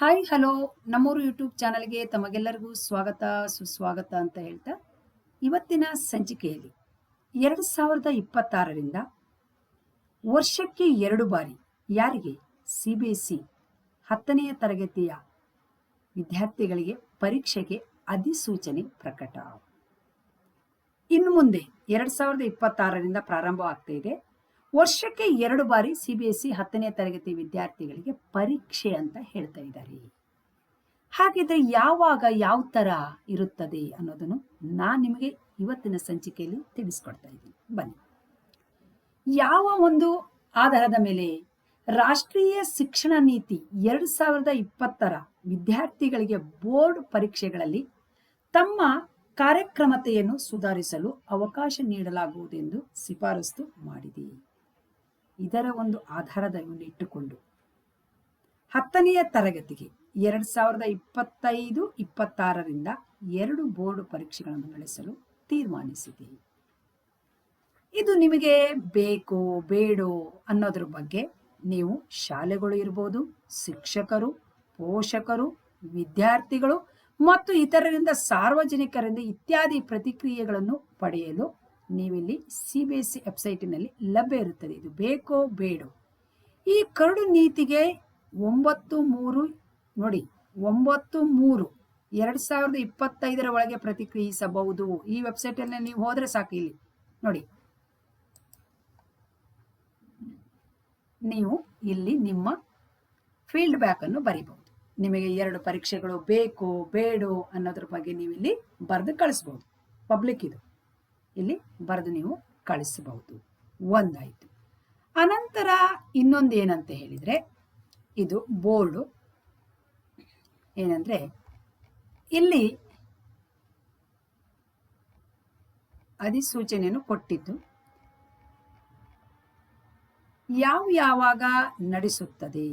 Hi hello ನಮ್ಮೂರು YouTube ಚಾನಲ್ಗೆ ತಮಗೆಲ್ಲರಿಗೂ ಸ್ವಾಗತ, ಸುಸ್ವಾಗತ ಅಂತ ಹೇಳ್ತಾ, ಇವತ್ತಿನ ಸಂಚಿಕೆಯಲ್ಲಿ ಎರಡು ಸಾವಿರದ ಇಪ್ಪತ್ತಾರರಿಂದ ವರ್ಷಕ್ಕೆ ಎರಡು ಬಾರಿ ಯಾರಿಗೆ ಸಿ ಬಿ ಎಸ್ ಸಿ ಹತ್ತನೆಯ ತರಗತಿಯ ವಿದ್ಯಾರ್ಥಿಗಳಿಗೆ ಪರೀಕ್ಷೆಗೆ ಅಧಿಸೂಚನೆ ಪ್ರಕಟ. ಇನ್ನು ಮುಂದೆ ಎರಡು ಸಾವಿರದ ಇಪ್ಪತ್ತಾರರಿಂದ ಪ್ರಾರಂಭವಾಗ್ತಾ ಇದೆ. ವರ್ಷಕ್ಕೆ ಎರಡು ಬಾರಿ ಸಿ ಬಿ ಎಸ್ ಸಿ ಹತ್ತನೇ ತರಗತಿ ವಿದ್ಯಾರ್ಥಿಗಳಿಗೆ ಪರೀಕ್ಷೆ ಅಂತ ಹೇಳ್ತಾ ಇದ್ದಾರೆ. ಹಾಗಿದ್ರೆ ಯಾವಾಗ ಯಾವ ಥರ ಇರುತ್ತದೆ ಅನ್ನೋದನ್ನು ನಾನು ನಿಮಗೆ ಇವತ್ತಿನ ಸಂಚಿಕೆಯಲ್ಲಿ ತಿಳಿಸ್ಕೊಡ್ತಾ ಇದ್ದೀನಿ. ಬನ್ನಿ. ಯಾವ ಒಂದು ಆಧಾರದ ಮೇಲೆ ರಾಷ್ಟ್ರೀಯ ಶಿಕ್ಷಣ ನೀತಿ ಎರಡು ಸಾವಿರದ ಇಪ್ಪತ್ತರ ವಿದ್ಯಾರ್ಥಿಗಳಿಗೆ ಬೋರ್ಡ್ ಪರೀಕ್ಷೆಗಳಲ್ಲಿ ತಮ್ಮ ಕಾರ್ಯಕ್ರಮತೆಯನ್ನು ಸುಧಾರಿಸಲು ಅವಕಾಶ ನೀಡಲಾಗುವುದೆಂದು ಶಿಫಾರಸು ಮಾಡಿದೆ. ಇದರ ಒಂದು ಆಧಾರದ ಮೇಲೆ ಇಟ್ಟುಕೊಂಡು. ಹತ್ತನೆಯ ತರಗತಿಗೆ ಎರಡು ಸಾವಿರದ ಇಪ್ಪತ್ತೈದು, ಇಪ್ಪತ್ತಾರರಿಂದ ಎರಡು ಬೋರ್ಡ್ ಪರೀಕ್ಷೆಗಳನ್ನು ನಡೆಸಲು ತೀರ್ಮಾನಿಸಿದೆ ಇದು ನಿಮಗೆ ಬೇಕೋ ಬೇಡೋ ಅನ್ನೋದ್ರ ಬಗ್ಗೆ ನೀವು ಶಾಲೆಗಳು ಇರ್ಬೋದು, ಶಿಕ್ಷಕರು, ಪೋಷಕರು, ವಿದ್ಯಾರ್ಥಿಗಳು ಮತ್ತು ಇತರರಿಂದ ಸಾರ್ವಜನಿಕರಿಂದ ಇತ್ಯಾದಿ ಪ್ರತಿಕ್ರಿಯೆಗಳನ್ನು ಪಡೆಯಲು ನೀವಿಲ್ಲಿ ಸಿ ಬಿ ಎಸ್ ಸಿ ವೆಬ್ಸೈಟಿನಲ್ಲಿ ಲಭ್ಯ ಇರುತ್ತದೆ. ಇದು ಬೇಕೋ ಬೇಡೋ? ಈ ಕರಡು ನೀತಿಗೆ ಒಂಬತ್ತು ಮೂರು, ನೋಡಿ, ಒಂಬತ್ತು ಮೂರು, ಎರಡು ಸಾವಿರದ ಇಪ್ಪತ್ತೈದರ ಒಳಗೆ ಪ್ರತಿಕ್ರಿಯಿಸಬಹುದು. ಈ ವೆಬ್ಸೈಟಲ್ಲಿ ನೀವು ಹೋದರೆ ಸಾಕು ಇಲ್ಲಿ. ನೋಡಿ. ನೀವು ಇಲ್ಲಿ ನಿಮ್ಮ ಫೀಲ್ಡ್ ಬ್ಯಾಕ್ ಅನ್ನು ಬರೀಬಹುದು. ನಿಮಗೆ ಎರಡು ಪರೀಕ್ಷೆಗಳು ಬೇಕು ಬೇಡೋ ಅನ್ನೋದ್ರ ಬಗ್ಗೆ ನೀವು ಇಲ್ಲಿ ಬರೆದು ಕಳಿಸ್ಬೋದು. ಪಬ್ಲಿಕ್ ಇದು. ಇಲ್ಲಿ ಬರೆದು ನೀವು ಕಳಿಸಬಹುದು. ಒಂದಾಯಿತು. ಅನಂತರ ಇನ್ನೊಂದು ಏನಂತ ಹೇಳಿದರೆ, ಇದು ಬೋರ್ಡು ಏನಂದ್ರೆ, ಇಲ್ಲಿ ಅಧಿಸೂಚನೆಯನ್ನು ಕೊಟ್ಟಿದ್ದು, ಯಾವ ಯಾವಾಗ ನಡೆಸುತ್ತದೆ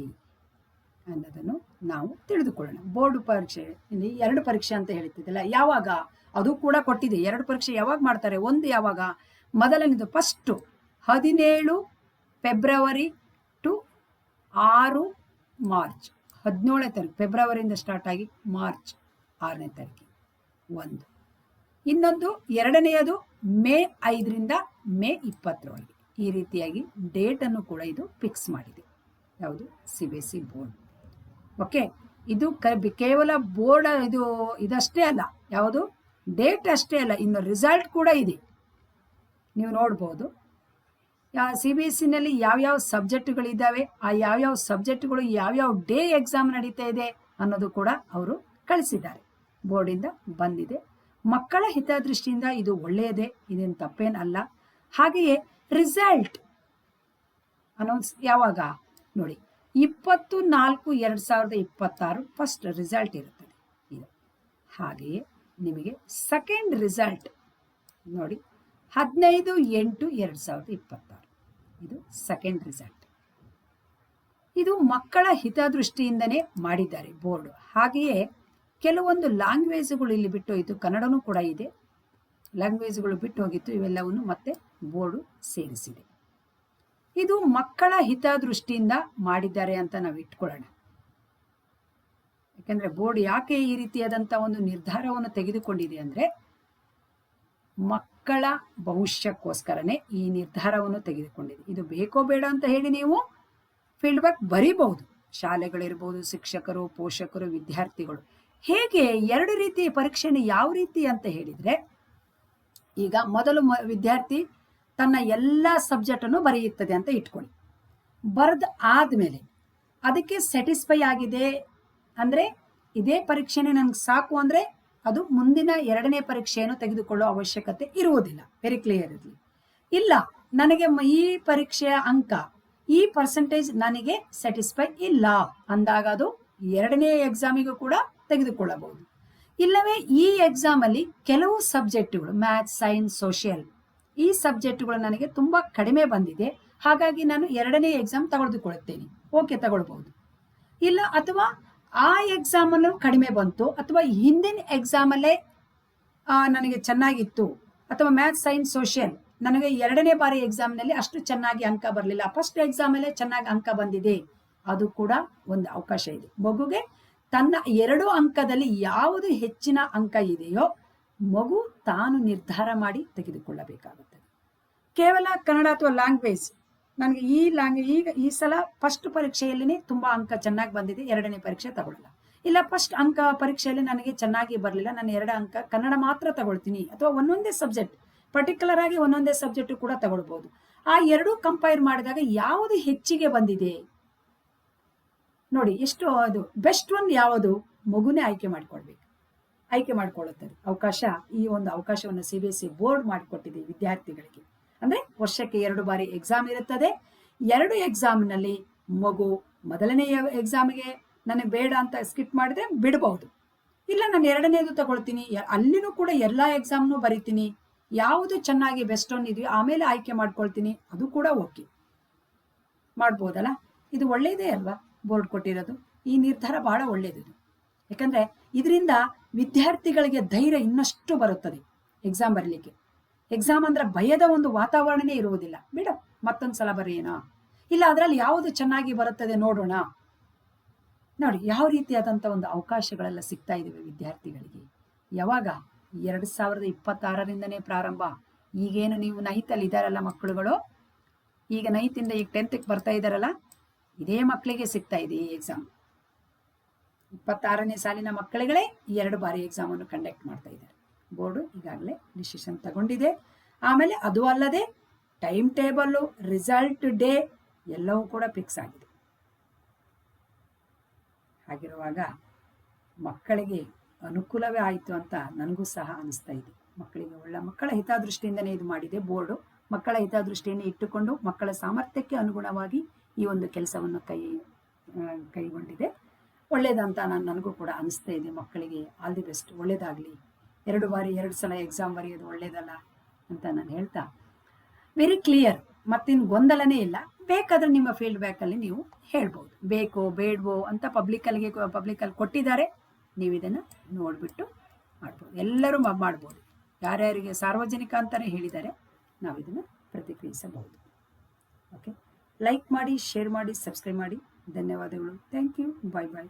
ಅನ್ನೋದನ್ನು ನಾವು ತಿಳಿದುಕೊಳ್ಳೋಣ. ಬೋರ್ಡ್ ಪರೀಕ್ಷೆ, ಇಲ್ಲಿ ಎರಡು ಪರೀಕ್ಷೆ ಅಂತ ಹೇಳ್ತಿದ್ದಲ್ಲ, ಯಾವಾಗ ಅದು ಕೂಡ ಕೊಟ್ಟಿದೆ. ಎರಡು ಪರೀಕ್ಷೆ ಯಾವಾಗ ಮಾಡ್ತಾರೆ? ಒಂದು ಯಾವಾಗ? ಮೊದಲನೇದು ಫಸ್ಟು ಹದಿನೇಳು ಫೆಬ್ರವರಿ ಟು ಆರು ಮಾರ್ಚ್ ಹದಿನೇಳನೇ ತಾರೀಕು ಫೆಬ್ರವರಿಯಿಂದ ಸ್ಟಾರ್ಟ್ ಆಗಿ ಮಾರ್ಚ್ ಆರನೇ ತಾರೀಕು. ಒಂದು. ಇನ್ನೊಂದು, ಎರಡನೆಯದು ಮೇ ಐದರಿಂದ ಮೇ ಇಪ್ಪತ್ತರವರೆಗೆ. ಈ ರೀತಿಯಾಗಿ ಡೇಟನ್ನು ಕೂಡ ಇದು ಫಿಕ್ಸ್ ಮಾಡಿದೆ. ಯಾವುದು? C B S C board. Okay ಇದು ಕೇವಲ ಬೋರ್ಡ್ ಇದು ಇದಷ್ಟೇ ಅಲ್ಲ. ಯಾವುದು? ಡೇಟ್ ಅಷ್ಟೇ ಅಲ್ಲ, ಇನ್ನು ರಿಸಲ್ಟ್ ಕೂಡ ಇದೆ. ನೀವು ನೋಡ್ಬೋದು. ಸಿ ಬಿ ಎಸ್ ಸಿನಲ್ಲಿ ಯಾವ್ಯಾವ ಸಬ್ಜೆಕ್ಟ್ಗಳಿದ್ದಾವೆ ಆ ಯಾವ್ಯಾವ ಸಬ್ಜೆಕ್ಟ್ಗಳು ಯಾವ್ಯಾವ ಡೇ ಎಕ್ಸಾಮ್ ನಡೀತಾ ಇದೆ ಅನ್ನೋದು ಕೂಡ ಅವರು ಕಳಿಸಿದ್ದಾರೆ. ಬೋರ್ಡಿಂದ ಬಂದಿದೆ. ಮಕ್ಕಳ ಹಿತದೃಷ್ಟಿಯಿಂದ ಇದು ಒಳ್ಳೆಯದೇ, ಇದೇನು ತಪ್ಪೇನಲ್ಲ. ಹಾಗೆಯೇ ರಿಸಲ್ಟ್ ಅನೌನ್ಸ್ ಯಾವಾಗ? ನೋಡಿ, ಇಪ್ಪತ್ತು ನಾಲ್ಕು ಎರಡು ಸಾವಿರದ ಇಪ್ಪತ್ತಾರು ಫಸ್ಟ್ ರಿಸಲ್ಟ್ ಇರುತ್ತದೆ. ಇದು ಹಾಗೆಯೇ ನಿಮಗೆ ಸೆಕೆಂಡ್ ರಿಸಲ್ಟ್ ನೋಡಿ, ಹದಿನೈದು ಎಂಟು ಎರಡು ಸಾವಿರದ ಇಪ್ಪತ್ತಾರು. ಇದು ಸೆಕೆಂಡ್ ರಿಸಲ್ಟ್ ಇದು ಮಕ್ಕಳ ಹಿತದೃಷ್ಟಿಯಿಂದನೇ ಮಾಡಿದ್ದಾರೆ ಬೋರ್ಡ್. ಹಾಗೆಯೇ ಕೆಲವೊಂದು ಲ್ಯಾಂಗ್ವೇಜ್ಗಳು ಇಲ್ಲಿ ಬಿಟ್ಟು ಹೋಯಿತು ಕನ್ನಡನೂ ಕೂಡ ಇದೆ. ಲ್ಯಾಂಗ್ವೇಜ್ಗಳು ಬಿಟ್ಟು ಹೋಗಿತ್ತು ಇವೆಲ್ಲವನ್ನು ಮತ್ತೆ ಬೋರ್ಡು ಸೇರಿಸಿದೆ. ಇದು ಮಕ್ಕಳ ಹಿತದೃಷ್ಟಿಯಿಂದ ಮಾಡಿದ್ದಾರೆ ಅಂತ ನಾವು ಇಟ್ಕೊಳ್ಳೋಣ ಯಾಕಂದ್ರೆ ಬೋರ್ಡ್ ಯಾಕೆ ಈ ರೀತಿಯಾದಂಥ ಒಂದು ನಿರ್ಧಾರವನ್ನು ತೆಗೆದುಕೊಂಡಿದೆ ಅಂದರೆ ಮಕ್ಕಳ ಭವಿಷ್ಯಕ್ಕೋಸ್ಕರನೇ ಈ ನಿರ್ಧಾರವನ್ನು ತೆಗೆದುಕೊಂಡಿದೆ. ಇದು ಬೇಕೋ ಬೇಡ ಅಂತ ಹೇಳಿ ನೀವು ಫೀಲ್ಡ್ ಬ್ಯಾಕ್ ಬರೀಬಹುದು. ಶಾಲೆಗಳಿರ್ಬೋದು, ಶಿಕ್ಷಕರು, ಪೋಷಕರು, ವಿದ್ಯಾರ್ಥಿಗಳು. ಹೇಗೆ ಎರಡು ರೀತಿ ಪರೀಕ್ಷೆನ ಯಾವ ರೀತಿ ಅಂತ ಹೇಳಿದ್ರೆ, ಈಗ ಮೊದಲು ವಿದ್ಯಾರ್ಥಿ ತನ್ನ ಎಲ್ಲ ಸಬ್ಜೆಕ್ಟನ್ನು ಬರೆಯುತ್ತದೆ ಅಂತ ಇಟ್ಕೊಳ್ಳಿ. ಬರೆದ ಆದಮೇಲೆ ಅದಕ್ಕೆ ಸ್ಯಾಟಿಸ್ಫೈ ಆಗಿದೆ ಅಂದರೆ ಇದೇ ಪರೀಕ್ಷೆನೇ ನನ್ಗೆ ಸಾಕು ಅಂದ್ರೆ ಅದು ಮುಂದಿನ ಎರಡನೇ ಪರೀಕ್ಷೆಯನ್ನು ತೆಗೆದುಕೊಳ್ಳೋ ಅವಶ್ಯಕತೆ ಇರುವುದಿಲ್ಲ. ವೆರಿ ಕ್ಲಿಯರ್ ಇರಲಿ. ಇಲ್ಲ, ನನಗೆ ಈ ಪರೀಕ್ಷೆಯ ಅಂಕ, ಈ ಪರ್ಸೆಂಟೇಜ್ ನನಗೆ ಸ್ಯಾಟಿಸ್ಫೈ ಇಲ್ಲ ಅಂದಾಗ ಅದು ಎರಡನೇ ಎಕ್ಸಾಮಿಗೂ ಕೂಡ ತೆಗೆದುಕೊಳ್ಳಬಹುದು. ಇಲ್ಲವೇ ಈ ಎಕ್ಸಾಮಲ್ಲಿ ಕೆಲವು ಸಬ್ಜೆಕ್ಟ್ಗಳು ಮ್ಯಾಥ್ಸ್ ಸೈನ್ಸ್ ಸೋಷಿಯಲ್ ಈ ಸಬ್ಜೆಕ್ಟ್ಗಳು ನನಗೆ ತುಂಬಾ ಕಡಿಮೆ ಬಂದಿದೆ. ಹಾಗಾಗಿ ನಾನು ಎರಡನೇ ಎಕ್ಸಾಮ್ ತೆಗೆದುಕೊಳ್ಳುತ್ತೇನೆ. ಓಕೆ ತಗೊಳ್ಬಹುದು. ಇಲ್ಲ, ಅಥವಾ ಆ ಎಕ್ಸಾಮಲ್ಲೂ ಕಡಿಮೆ ಬಂತು ಅಥವಾ ಹಿಂದಿನ ಎಕ್ಸಾಮಲ್ಲೇ ನನಗೆ ಚೆನ್ನಾಗಿತ್ತು ಅಥವಾ ಮ್ಯಾಥ್ಸ್ ಸೈನ್ಸ್ ಸೋಷಿಯಲ್ ನನಗೆ ಎರಡನೇ ಬಾರಿ ಎಕ್ಸಾಮ್ನಲ್ಲಿ ಅಷ್ಟು ಚೆನ್ನಾಗಿ ಅಂಕ ಬರಲಿಲ್ಲ. ಫಸ್ಟ್ ಎಕ್ಸಾಮಲ್ಲೇ ಚೆನ್ನಾಗಿ ಅಂಕ ಬಂದಿದೆ. ಅದು ಕೂಡ ಒಂದು ಅವಕಾಶ ಇದೆ. ಮಗುಗೆ ತನ್ನ ಎರಡು ಅಂಕದಲ್ಲಿ ಯಾವುದು ಹೆಚ್ಚಿನ ಅಂಕ ಇದೆಯೋ ಮಗು ತಾನು ನಿರ್ಧಾರ ಮಾಡಿ ತೆಗೆದುಕೊಳ್ಳಬೇಕಾಗುತ್ತದೆ. ಕೇವಲ ಕನ್ನಡ ಅಥವಾ ಲ್ಯಾಂಗ್ವೇಜ್ ನನಗೆ ಈ ಲ್ಯಾಂಗ್ವೇಜ್ ಈಗ ಈ ಸಲ ಫಸ್ಟ್ ಪರೀಕ್ಷೆಯಲ್ಲಿ ತುಂಬ ಅಂಕ ಚೆನ್ನಾಗಿ ಬಂದಿದೆ, ಎರಡನೇ ಪರೀಕ್ಷೆ ತಗೊಳ್ಳಲ್ಲ ಇಲ್ಲ ಫಸ್ಟ್ ಅಂಕ ಪರೀಕ್ಷೆಯಲ್ಲಿ ನನಗೆ ಚೆನ್ನಾಗಿ ಬರಲಿಲ್ಲ, ನಾನು ಎರಡು ಅಂಕ ಕನ್ನಡ ಮಾತ್ರ ತಗೊಳ್ತೀನಿ, ಅಥವಾ ಒಂದೊಂದೇ ಸಬ್ಜೆಕ್ಟ್ ಪರ್ಟಿಕ್ಯುಲರ್ ಆಗಿ ಒಂದೊಂದೇ ಸಬ್ಜೆಕ್ಟ್ ಕೂಡ ತಗೊಳ್ಬಹುದು ಆ ಎರಡೂ ಕಂಪೇರ್ ಮಾಡಿದಾಗ ಯಾವುದು ಹೆಚ್ಚಿಗೆ ಬಂದಿದೆ? ನೋಡಿ, ಎಷ್ಟು ಅದು ಬೆಸ್ಟ್ ಒನ್ ಯಾವುದು? ಮಗುನೇ ಆಯ್ಕೆ ಮಾಡಿಕೊಳ್ಬೇಕು. ಆಯ್ಕೆ ಮಾಡಿಕೊಳ್ಳುತ್ತದೆ. ಅವಕಾಶ, ಈ ಒಂದು ಅವಕಾಶವನ್ನು C B S C board ಮಾಡಿಕೊಟ್ಟಿದೆ ವಿದ್ಯಾರ್ಥಿಗಳಿಗೆ. ಅಂದ್ರೆ ವರ್ಷಕ್ಕೆ ಎರಡು ಬಾರಿ ಎಕ್ಸಾಮ್ ಇರುತ್ತದೆ. ಎರಡು ಎಕ್ಸಾಮ್ನಲ್ಲಿ ಮಗು ಮೊದಲನೆಯ ಎಕ್ಸಾಮ್ಗೆ ನನಗೆ ಬೇಡ ಅಂತ ಸ್ಕಿಪ್ ಮಾಡಿದ್ರೆ ಬಿಡಬಹುದು. ಇಲ್ಲ, ನಾನು ಎರಡನೇದು ತಗೊಳ್ತೀನಿ. ಅಲ್ಲಿನೂ ಕೂಡ ಎಲ್ಲಾ ಎಕ್ಸಾಮ್ನು ಬರಿತೀನಿ. ಯಾವುದು ಚೆನ್ನಾಗಿ ಬೆಸ್ಟ್ ಒನ್ ಇದೆಯೋ ಆಮೇಲೆ ಆಯ್ಕೆ ಮಾಡ್ಕೊಳ್ತೀನಿ. ಅದು ಕೂಡ ಓಕೆ ಮಾಡ್ಬೋದಲ್ಲ? ಇದು ಒಳ್ಳೆಯದೇ ಅಲ್ವಾ? ಬೋರ್ಡ್ ಕೊಟ್ಟಿರೋದು. ಈ ನಿರ್ಧಾರ ಬಹಳ ಒಳ್ಳೆಯದು ಯಾಕಂದ್ರೆ, ಇದರಿಂದ ವಿದ್ಯಾರ್ಥಿಗಳಿಗೆ ಧೈರ್ಯ ಇನ್ನಷ್ಟು ಬರುತ್ತದೆ. ಎಕ್ಸಾಮ್ ಬರಲಿಕ್ಕೆ. ಎಕ್ಸಾಮ್ ಅಂದ್ರೆ ಭಯದ ಒಂದು ವಾತಾವರಣನೇ ಇರುವುದಿಲ್ಲ. ಬಿಡು, ಮತ್ತೊಂದು ಸಲ ಬರೆಯೋಣ. ಇಲ್ಲ, ಅದರಲ್ಲಿ ಯಾವುದು ಚೆನ್ನಾಗಿ ಬರುತ್ತದೆ ನೋಡೋಣ. ನೋಡಿ, ಯಾವ ರೀತಿಯಾದಂಥ ಒಂದು ಅವಕಾಶಗಳೆಲ್ಲ ಸಿಗ್ತಾ ಇದಾವೆ ವಿದ್ಯಾರ್ಥಿಗಳಿಗೆ. ಯಾವಾಗ? ಎರಡು ಸಾವಿರದ ಇಪ್ಪತ್ತಾರರಿಂದನೇ ಪ್ರಾರಂಭ. ಈಗೇನು ನೀವು ನೈತಲ್ಲಿ ಇದ್ದಾರಲ್ಲ ಮಕ್ಕಳುಗಳು? ಈಗ ನೈತಿಂದ ಈಗ ಟೆಂತ್ಗೆ ಬರ್ತಾ ಇದ್ದಾರಲ್ಲ ಇದೇ ಮಕ್ಕಳಿಗೆ ಸಿಗ್ತಾ ಇದೆ ಈ ಎಕ್ಸಾಮ್ ಇಪ್ಪತ್ತಾರನೇ ಸಾಲಿನ ಮಕ್ಕಳಿಗಳೇ ಎರಡು ಬಾರಿ ಎಕ್ಸಾಮ್ ಅನ್ನು ಕಂಡಕ್ಟ್ ಮಾಡ್ತಾ ಇದ್ದಾರೆ. ಬೋರ್ಡು ಈಗಾಗಲೇ ಡಿಸಿಷನ್ ತಗೊಂಡಿದೆ. ಆಮೇಲೆ ಅದು ಅಲ್ಲದೆ ಟೈಮ್ ಟೇಬಲ್ಲು ರಿಸಲ್ಟ್ ಡೇ ಎಲ್ಲವೂ ಕೂಡ ಫಿಕ್ಸ್ ಆಗಿದೆ. ಹಾಗಿರುವಾಗ ಮಕ್ಕಳಿಗೆ ಅನುಕೂಲವೇ ಆಯಿತು ಅಂತ ನನಗೂ ಸಹ ಅನಿಸ್ತಾ ಇದೆ. ಮಕ್ಕಳಿಗೆ ಒಳ್ಳೆ ಮಕ್ಕಳ ಹಿತದೃಷ್ಟಿಯಿಂದನೇ ಇದು ಮಾಡಿದೆ. ಬೋರ್ಡು ಮಕ್ಕಳ ಹಿತದೃಷ್ಟಿಯನ್ನು ಇಟ್ಟುಕೊಂಡು ಮಕ್ಕಳ ಸಾಮರ್ಥ್ಯಕ್ಕೆ ಅನುಗುಣವಾಗಿ ಈ ಒಂದು ಕೆಲಸವನ್ನು ಕೈ ಕೈಗೊಂಡಿದೆ. ಒಳ್ಳೇದಂತ ನಾನು ನನಗೂ ಕೂಡ ಅನಿಸ್ತಾ ಇದೆ ಮಕ್ಕಳಿಗೆ. ಆಲ್ ದಿ ಬೆಸ್ಟ್ ಒಳ್ಳೇದಾಗಲಿ. ಎರಡು ಬಾರಿ, ಎರಡು ಸಲ ಎಕ್ಸಾಮ್ ಬರೆಯೋದು ಒಳ್ಳೇದಲ್ಲ ಅಂತ ನಾನು ಹೇಳ್ತಾ. ವೆರಿ ಕ್ಲಿಯರ್ ಮತ್ತಿನ್ನು ಗೊಂದಲನೇ ಇಲ್ಲ. ಬೇಕಾದ್ರೆ ನಿಮ್ಮ ಫೀಲ್ಡ್ ಬ್ಯಾಕಲ್ಲಿ ನೀವು ಹೇಳ್ಬೋದು. ಬೇಕೋ, ಬೇಡವೋ ಅಂತ ಪಬ್ಲಿಕಲ್ಲಿಗೆ ಪಬ್ಲಿಕಲ್ಲಿ ಕೊಟ್ಟಿದ್ದಾರೆ. ನೀವು ಇದನ್ನು ನೋಡಿಬಿಟ್ಟು ಮಾಡ್ಬೋದು. ಎಲ್ಲರೂ ಮಾಡ್ಬೋದು. ಯಾರ್ಯಾರಿಗೆ ಸಾರ್ವಜನಿಕ ಅಂತಲೇ ಹೇಳಿದ್ದಾರೆ, ನಾವು ಇದನ್ನು ಪ್ರತಿಕ್ರಿಯಿಸಬಹುದು. ಓಕೆ ಲೈಕ್ ಮಾಡಿ ಶೇರ್ ಮಾಡಿ ಸಬ್ಸ್ಕ್ರೈಬ್ ಮಾಡಿ. ಧನ್ಯವಾದಗಳು. Thank you bye bye